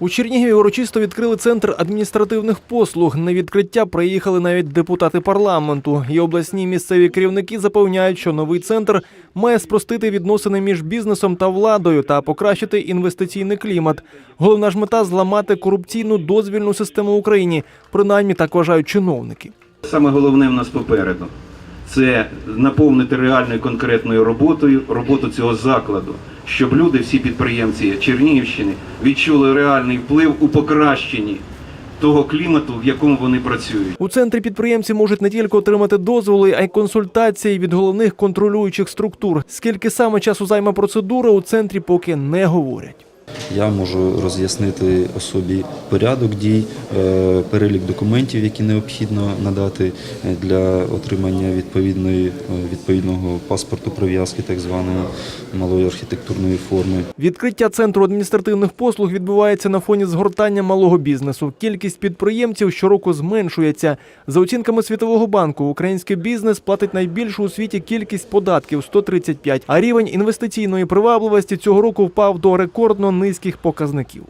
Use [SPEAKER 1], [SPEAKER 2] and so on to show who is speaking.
[SPEAKER 1] У Чернігові урочисто відкрили центр адміністративних послуг. На відкриття приїхали навіть депутати парламенту. І обласні місцеві керівники запевняють, що новий центр має спростити відносини між бізнесом та владою та покращити інвестиційний клімат. Головна ж мета зламати корупційну дозвільну систему в Україні. Принаймні так вважають чиновники.
[SPEAKER 2] Саме головне в нас попереду це наповнити реальною конкретною роботою роботу цього закладу, щоб люди, всі підприємці Чернігівщини, відчули реальний вплив у покращенні того клімату, в якому вони працюють.
[SPEAKER 1] У центрі підприємці можуть не тільки отримати дозволи, а й консультації від головних контролюючих структур. Скільки саме часу займе процедура, у центрі поки не говорять.
[SPEAKER 3] Я можу роз'яснити особі порядок дій, е, перелік документів, які необхідно надати е, для отримання відповідної, е, відповідного паспорту прив'язки, так званої малої архітектурної форми.
[SPEAKER 1] Відкриття центру адміністративних послуг відбувається на фоні згортання малого бізнесу. Кількість підприємців щороку зменшується. За оцінками Світового банку, український бізнес платить найбільшу у світі кількість податків 135, а рівень інвестиційної привабливості цього року впав до рекордно низьких показників.